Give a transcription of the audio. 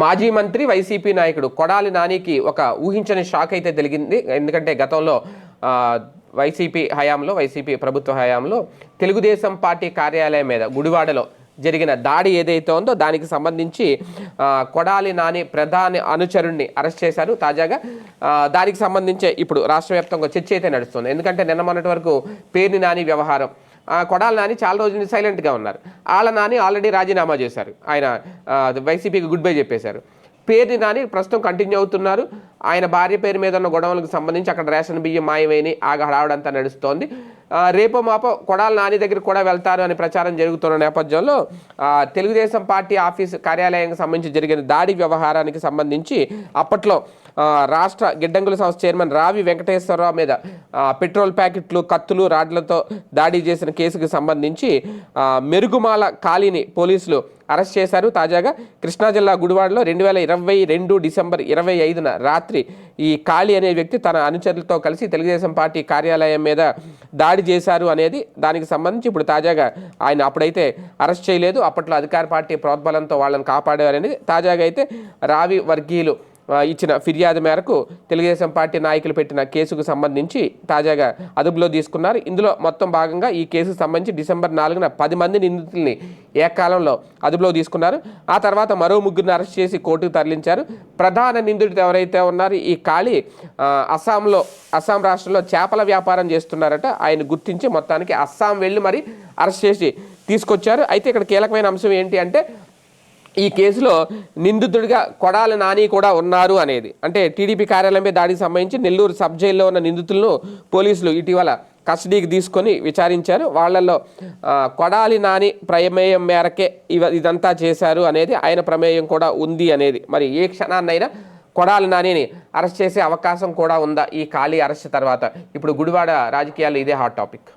మాజీ మంత్రి వైసీపీ నాయకుడు కొడాలి నానికి ఒక ఊహించని షాక్ అయితే తెలిగింది ఎందుకంటే గతంలో వైసీపీ హయాంలో వైసీపీ ప్రభుత్వ హయాంలో తెలుగుదేశం పార్టీ కార్యాలయం మీద గుడివాడలో జరిగిన దాడి ఏదైతే ఉందో దానికి సంబంధించి కొడాలి నాని ప్రధాని అనుచరుణ్ణి అరెస్ట్ చేశారు. తాజాగా దానికి సంబంధించి ఇప్పుడు రాష్ట్ర వ్యాప్తంగా చర్చ అయితే నడుస్తుంది. ఎందుకంటే నిన్న మొన్నటి వరకు పేర్ని నాని వ్యవహారం కొడాల నాని చాలా రోజుల నుంచి సైలెంట్గా ఉన్నారు. వాళ్ళ నాని ఆల్రెడీ రాజీనామా చేశారు. ఆయన వైసీపీకి గుడ్ బై చెప్పేశారు. పేరుని నాని ప్రస్తుతం కంటిన్యూ అవుతున్నారు. ఆయన భార్య పేరు మీద ఉన్న గొడవలకు సంబంధించి అక్కడ రేషన్ బియ్యం మాయమైనవి ఆగ హడావడంతా నడుస్తోంది. రేపో మాపో కొడాల నాని దగ్గరికి కూడా వెళ్తారు అని ప్రచారం జరుగుతున్న నేపథ్యంలో తెలుగుదేశం పార్టీ ఆఫీస్ కార్యాలయానికి సంబంధించి జరిగిన దాడి వ్యవహారానికి సంబంధించి అప్పట్లో రాష్ట్ర గిడ్డంగుల సంస్థ చైర్మన్ రావి వెంకటేశ్వరరావు మీద పెట్రోల్ ప్యాకెట్లు కత్తులు రాడ్లతో దాడి చేసిన కేసుకు సంబంధించి మెరుగుమాల ఖాళీని పోలీసులు అరెస్ట్ చేశారు. తాజాగా కృష్ణా జిల్లా గుడివాడలో రెండు వేల ఇరవై రెండు డిసెంబర్ ఇరవై ఐదున రాత్రి ఈ కాళీ అనే వ్యక్తి తన అనుచరులతో కలిసి తెలుగుదేశం పార్టీ కార్యాలయం మీద దాడి చేశారు అనేది దానికి సంబంధించి ఇప్పుడు తాజాగా ఆయన అప్పుడైతే అరెస్ట్ చేయలేదు. అప్పట్లో అధికార పార్టీ ప్రోద్బలంతో వాళ్ళని కాపాడారనేది తాజాగా అయితే రావి వర్గీయులు ఇచ్చిన ఫిర్యాదు మేరకు తెలుగుదేశం పార్టీ నాయకులు పెట్టిన కేసుకు సంబంధించి తాజాగా అదుపులో తీసుకున్నారు. ఇందులో మొత్తం భాగంగా ఈ కేసుకు సంబంధించి డిసెంబర్ నాలుగున పది మంది నిందితుల్ని ఏకాలంలో అదుపులో తీసుకున్నారు. ఆ తర్వాత మరో ముగ్గురిని అరెస్ట్ చేసి కోర్టుకు తరలించారు. ప్రధాన నిందితుడు ఎవరైతే ఉన్నారో ఈ ఖాళీ అస్సాంలో అస్సాం రాష్ట్రంలో చేపల వ్యాపారం చేస్తున్నారట. ఆయన గుర్తించి మొత్తానికి అస్సాం వెళ్ళి మరి అరెస్ట్ చేసి తీసుకొచ్చారు. అయితే ఇక్కడ కీలకమైన అంశం ఏంటి అంటే ఈ కేసులో నిందితుడిగా కొడాలి నాని కూడా ఉన్నారు అనేది. అంటే టీడీపీ కార్యాలయంపై దాడికి సంబంధించి నెల్లూరు సబ్ జైల్లో ఉన్న నిందితులను పోలీసులు ఇటీవల కస్టడీకి తీసుకొని విచారించారు. వాళ్ళల్లో కొడాలి నాని ప్రమేయం మేరకే ఇవ ఇదంతా చేశారు అనేది ఆయన ప్రమేయం కూడా ఉంది అనేది. మరి ఏ క్షణాన్నైనా కొడాలి నానిని అరెస్ట్ చేసే అవకాశం కూడా ఉందా? ఈ ఖాళీ అరెస్ట్ తర్వాత. ఇప్పుడు గుడివాడ రాజకీయాల్లో ఇదే హాట్ టాపిక్.